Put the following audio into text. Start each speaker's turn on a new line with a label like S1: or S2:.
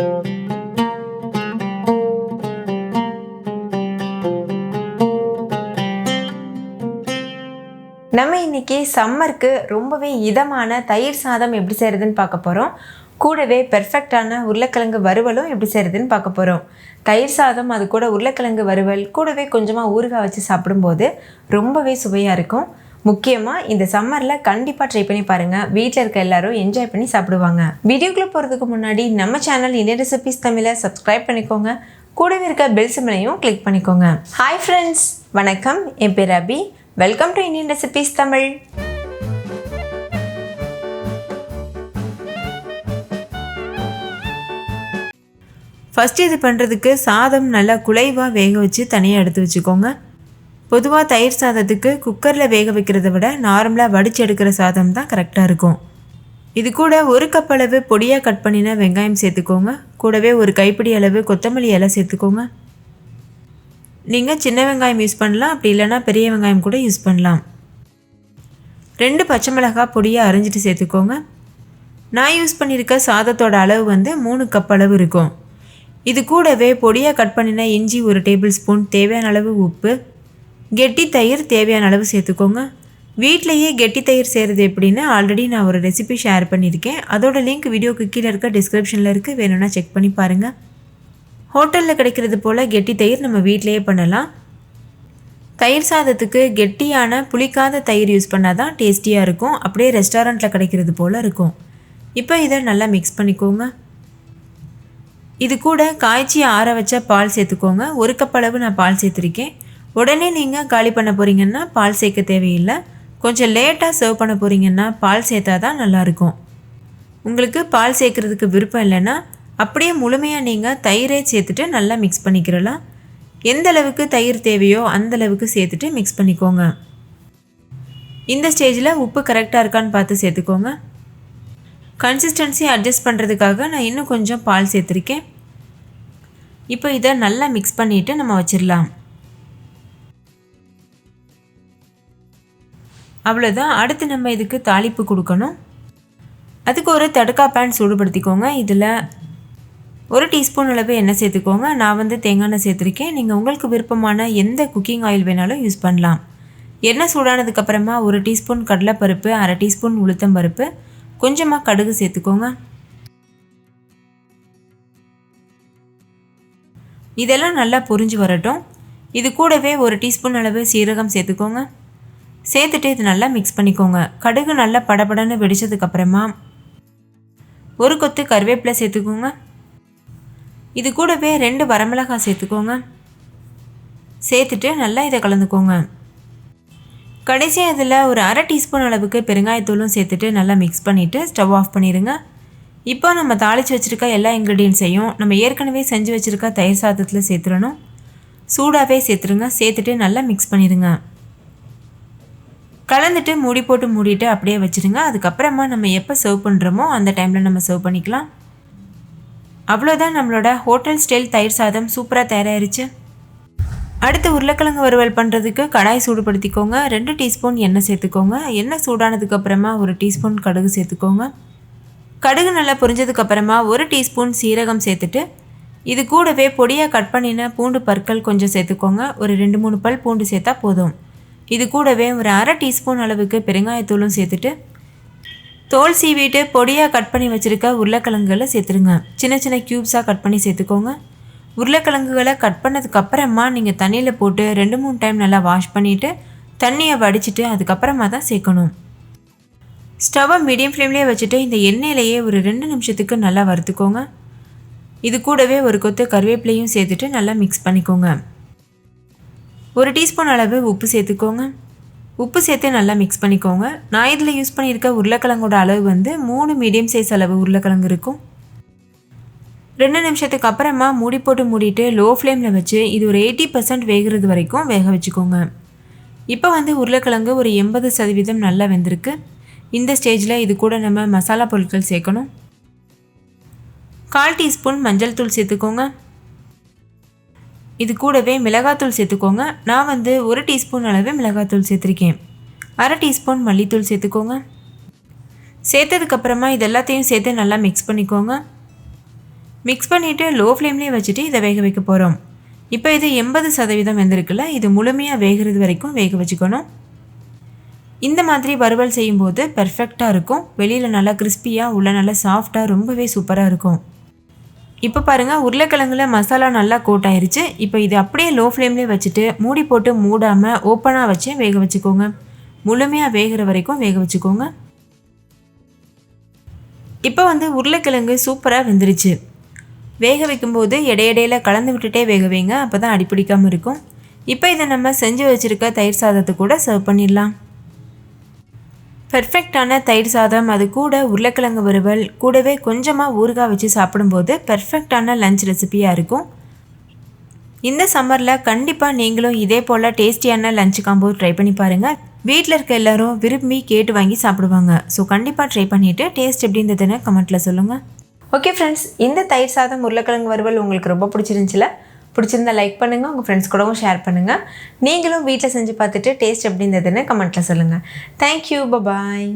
S1: நம்ம இன்னைக்கு சம்மருக்கு ரொம்பவே இதமான தயிர் சாதம் எப்படி செய்கிறதுன்னு பார்க்க போகிறோம் கூடவே பெர்ஃபெக்டான உருளைக்கிழங்கு வறுவலும் எப்படி செய்கிறதுன்னு பார்க்க போகிறோம் தயிர் சாதம் அது கூட உருளைக்கிழங்கு வறுவல் கூடவே கொஞ்சமாக ஊறுகாய் வச்சு சாப்பிடும்போது ரொம்பவே சுவையாக இருக்கும். முக்கியமாக இந்த சம்மரில் கண்டிப்பாக ட்ரை பண்ணி பாருங்கள் வீட்டில் இருக்க எல்லாரும் என்ஜாய் பண்ணி சாப்பிடுவாங்க. வீடியோக்குள்ளே போகிறதுக்கு முன்னாடி நம்ம சேனல் இந்தியன் ரெசிபிஸ் தமிழை சப்ஸ்கிரைப் பண்ணிக்கோங்க. கூடவே இருக்க பெல் சிம்லையும் கிளிக் பண்ணிக்கோங்க. ஹாய் ஃப்ரெண்ட்ஸ் வணக்கம். என் பேர் Abhi welcome to Indian recipes Tamil. First இது பண்ணுறதுக்கு சாதம் நல்லா குலைவாக வேக வச்சு தனியாக எடுத்து வச்சுக்கோங்க. பொதுவாக தயிர் சாதத்துக்கு குக்கரில் வேக வைக்கிறத விட நார்மலாக வடித்து எடுக்கிற சாதம் தான் கரெக்டாக இருக்கும். இது கூட ஒரு கப் அளவு பொடியாக கட் பண்ணின வெங்காயம் சேர்த்துக்கோங்க. கூடவே ஒரு கைப்பிடி அளவு கொத்தமல்லி இலை சேர்த்துக்கோங்க. நீங்கள் சின்ன வெங்காயம் யூஸ் பண்ணலாம் அப்படி இல்லைன்னா பெரிய வெங்காயம் கூட யூஸ் பண்ணலாம். ரெண்டு பச்சை மிளகாய் பொடியாக அரைஞ்சிட்டு சேர்த்துக்கோங்க. நான் யூஸ் பண்ணியிருக்க சாதத்தோட அளவு வந்து மூணு கப் அளவு இருக்கும். இது கூடவே பொடியாக கட் பண்ணின இஞ்சி ஒரு டேபிள் ஸ்பூன் தேவையான அளவு உப்பு கெட்டி தயிர் தேவையான அளவு சேர்த்துக்கோங்க. வீட்லேயே கெட்டி தயிர் செய்கிறது எப்படின்னு ஆல்ரெடி நான் ஒரு ரெசிபி ஷேர் பண்ணியிருக்கேன். அதோட லிங்க் வீடியோக்கு கீழே இருக்க டிஸ்கிரிப்ஷனில் இருக்குது வேணும்னா செக் பண்ணி பாருங்கள் ஹோட்டலில் கிடைக்கிறது போல் கெட்டி தயிர் நம்ம வீட்டிலேயே பண்ணலாம். தயிர் சாதத்துக்கு கெட்டியான புளிக்காத தயிர் யூஸ் பண்ணால் தான் டேஸ்டியாக இருக்கும். அப்படியே ரெஸ்டாரண்ட்டில் கிடைக்கிறது போல் இருக்கும். இப்போ இதை நல்லா மிக்ஸ் பண்ணிக்கோங்க. இது கூட காய்ச்சி ஆற வச்ச பால் சேர்த்துக்கோங்க. ஒரு கப் அளவு நான் பால் சேர்த்துருக்கேன். உடனே நீங்கள் காலி பண்ண போகிறீங்கன்னா பால் சேர்க்க தேவையில்லை. கொஞ்சம் லேட்டாக சர்வ் பண்ண போகிறீங்கன்னா பால் சேர்த்தா தான் நல்லாயிருக்கும் உங்களுக்கு பால் சேர்க்குறதுக்கு விருப்பம் இல்லைன்னா அப்படியே முழுமையாக நீங்கள் தயிரே சேர்த்துட்டு நல்லா மிக்ஸ் பண்ணிக்கிறலாம். எந்த அளவுக்கு தயிர் தேவையோ அந்த அளவுக்கு சேர்த்துட்டு மிக்ஸ் பண்ணிக்கோங்க. இந்த ஸ்டேஜில் உப்பு கரெக்டாக இருக்கான்னு பார்த்து சேர்த்துக்கோங்க. கன்சிஸ்டன்சி அட்ஜஸ்ட் பண்ணுறதுக்காக நான் இன்னும் கொஞ்சம் பால் சேர்த்துருக்கேன். இப்போ இதை நல்லா மிக்ஸ் பண்ணிவிட்டு நம்ம வச்சிடலாம் அவ்வளோதான் அடுத்து நம்ம இதுக்கு தாளிப்பு கொடுக்கணும். அதுக்கு ஒரு தடுக்கா பேன் சூடுபடுத்திக்கோங்க. இதில் ஒரு டீஸ்பூன் அளவு எண்ணெய் சேர்த்துக்கோங்க. நான் வந்து தேங்காய் எண்ணெய் சேர்த்துருக்கேன். நீங்கள் உங்களுக்கு விருப்பமான எந்த குக்கிங் ஆயில் வேணாலும் யூஸ் பண்ணலாம். எண்ணெய் சூடானதுக்கப்புறமா ஒரு டீஸ்பூன் கடலைப்பருப்பு அரை டீஸ்பூன் உளுத்தம்பருப்பு கொஞ்சமாக கடுகு சேர்த்துக்கோங்க. இதெல்லாம் நல்லா பொரிஞ்சு வரட்டும். இது கூடவே ஒரு டீஸ்பூன் அளவு சீரகம் சேர்த்துக்கோங்க. சேர்த்துட்டு இது நல்லா மிக்ஸ் பண்ணிக்கோங்க. கடுகு நல்லா படபடன்னு வெடிச்சதுக்கப்புறமா ஒரு கொத்து கருவேப்பிலை சேர்த்துக்கோங்க. இது கூடவே ரெண்டு வரமிளகாய் சேர்த்துக்கோங்க. சேர்த்துட்டு நல்லா இதை கலந்துக்கோங்க. கடைசியாக இதில் ஒரு அரை டீஸ்பூன் அளவுக்கு பெருங்காயத்தூளும் சேர்த்துட்டு நல்லா மிக்ஸ் பண்ணிவிட்டு ஸ்டவ் ஆஃப் பண்ணிடுங்க இப்போ நம்ம தாளித்து வச்சுருக்க எல்லா இன்க்ரீடியன்ஸையும் நம்ம ஏற்கனவே செஞ்சு வச்சுருக்க தயிர் சாதத்தில் சேர்த்துடணும். சூடாகவே சேர்த்துருங்க. சேர்த்துட்டு நல்லா மிக்ஸ் பண்ணிடுங்க கலந்துட்டு மூடி போட்டு மூடிட்டு அப்படியே வச்சுருங்க. அதுக்கப்புறமா நம்ம எப்போ சர்வ் பண்ணுறோமோ அந்த டைமில் நம்ம சர்வ் பண்ணிக்கலாம். அவ்வளோதான் நம்மளோட ஹோட்டல் ஸ்டைல் தயிர் சாதம் சூப்பராக தயாராகிருச்சு அடுத்து உருளைக்கிழங்கு வறுவல் பண்ணுறதுக்கு கடாய் சூடுபடுத்திக்கோங்க. ரெண்டு டீஸ்பூன் எண்ணெய் சேர்த்துக்கோங்க. எண்ணெய் சூடானதுக்கப்புறமா ஒரு டீஸ்பூன் கடுகு சேர்த்துக்கோங்க. கடுகு நல்லா பொரிஞ்சதுக்கப்புறமா ஒரு டீஸ்பூன் சீரகம் சேர்த்துட்டு இது கூடவே பொடியாக கட் பண்ணின பூண்டு பற்கள் கொஞ்சம் சேர்த்துக்கோங்க. ஒரு ரெண்டு மூணு பல் பூண்டு சேர்த்தா போதும். இது கூடவே ஒரு அரை டீஸ்பூன் அளவுக்கு பெருங்காயத்தூளும் சேர்த்துட்டு தோல் சீவிட்டு பொடியாக கட் பண்ணி வச்சுருக்க உருளைக்கிழங்குகளை சேர்த்துருங்க. சின்ன சின்ன க்யூப்ஸாக கட் பண்ணி சேர்த்துக்கோங்க. உருளைக்கிழங்குகளை கட் பண்ணதுக்கப்புறமா நீங்கள் தண்ணியில் போட்டு ரெண்டு மூணு டைம் நல்லா வாஷ் பண்ணிவிட்டு தண்ணியை வடிச்சிட்டு அதுக்கப்புறமா தான் சேர்க்கணும். ஸ்டவ்வை மீடியம் ஃப்ளேம்லேயே வச்சுட்டு இந்த எண்ணெயிலேயே ஒரு ரெண்டு நிமிஷத்துக்கு நல்லா வறுத்துக்கோங்க. இது கூடவே ஒரு கொத்து கருவேப்பிலையும் சேர்த்துட்டு நல்லா மிக்ஸ் பண்ணிக்கோங்க. ஒரு டீஸ்பூன் அளவு உப்பு சேர்த்துக்கோங்க. உப்பு சேர்த்து நல்லா மிக்ஸ் பண்ணிக்கோங்க. நான் இதில் யூஸ் பண்ணியிருக்க உருளைக்கிழங்கோட அளவு வந்து மூணு மீடியம் சைஸ் அளவு உருளைக்கிழங்கு இருக்கும். ரெண்டு நிமிஷத்துக்கு அப்புறமா மூடி போட்டு மூடிட்டு லோ ஃப்ளேமில் வச்சு இது ஒரு எயிட்டி பர்சன்ட் வேகிறது வரைக்கும் வேக வச்சுக்கோங்க. இப்போ வந்து உருளைக்கிழங்கு ஒரு எண்பது சதவீதம் நல்லா வெந்திருக்கு. இந்த ஸ்டேஜில் இது கூட நம்ம மசாலா பொருட்கள் சேர்க்கணும். கால் டீஸ்பூன் மஞ்சள் தூள் சேர்த்துக்கோங்க. இது கூடவே மிளகாத்தூள் சேர்த்துக்கோங்க. நான் வந்து ஒரு டீஸ்பூன் அளவு மிளகாத்தூள் சேர்த்துருக்கேன். அரை டீஸ்பூன் மல்லித்தூள் சேர்த்துக்கோங்க. சேர்த்ததுக்கப்புறமா இது எல்லாத்தையும் சேர்த்து நல்லா மிக்ஸ் பண்ணிக்கோங்க. மிக்ஸ் பண்ணிவிட்டு லோ ஃப்ளேம்லேயே வச்சுட்டு இதை வேக வைக்க போகிறோம் இப்போ இது எண்பது சதவீதம் வெந்திருக்குல்ல இது முழுமையாக வேகிறது வரைக்கும் வேக வச்சுக்கணும். இந்த மாதிரி வறுவல் செய்யும்போது பர்ஃபெக்டாக இருக்கும். வெளியில் நல்லா கிறிஸ்பியாக உள்ள நல்லா சாஃப்டாக ரொம்பவே சூப்பராக இருக்கும். இப்போ பாருங்கள் உருளைக்கிழங்குல மசாலா நல்லா கோட் ஆயிருச்சு. இப்போ இது அப்படியே லோ ஃப்ளேம்லேயே வச்சுட்டு மூடி போட்டு மூடாமல் ஓப்பனாக வச்சு வேக வச்சுக்கோங்க. முழுமையாக வேகிற வரைக்கும் வேக வச்சுக்கோங்க. இப்போ வந்து உருளைக்கிழங்கு சூப்பராக வெந்துருச்சு. வேக வைக்கும்போது இடையிடையில் கலந்து விட்டுட்டே வேக வைங்க அப்போ தான் அடிப்பிடிக்காமல் இருக்கும். இப்போ இதை நம்ம செஞ்சு வச்சுருக்க தயிர் சாதத்தை கூட சர்வ் பண்ணிடலாம். பெர்ஃபெக்டான தயிர் சாதம் அது கூட உருளைக்கிழங்கு வறுவல் கூடவே கொஞ்சமாக ஊறுகாய் வச்சு சாப்பிடும்போது பெர்ஃபெக்டான லஞ்ச் ரெசிபியாக இருக்கும். இந்த சம்மரில் கண்டிப்பாக நீங்களும் இதே போல் டேஸ்டியான லஞ்ச் காம்போ ட்ரை பண்ணி பாருங்கள் வீட்டில் இருக்க எல்லாரும் விரும்பி கேட்டு வாங்கி சாப்பிடுவாங்க. ஸோ கண்டிப்பாக ட்ரை பண்ணிவிட்டு டேஸ்ட் எப்படி இருந்ததுன்னு கமெண்ட்டில் சொல்லுங்கள் ஓகே ஃப்ரெண்ட்ஸ் இந்த தயிர் சாதம் உருளைக்கிழங்கு வறுவல் உங்களுக்கு ரொம்ப பிடிச்சிருந்துச்சில? பிடிச்சிருந்தா லைக் பண்ணுங்கள் உங்கள் ஃப்ரெண்ட்ஸ் கூடவும் ஷேர் பண்ணுங்கள் நீங்களும் வீட்டில் செஞ்சு பார்த்துட்டு டேஸ்ட் எப்படி இருந்ததுன்னு கமெண்ட்டில் சொல்லுங்கள் தேங்க்யூ பபாய்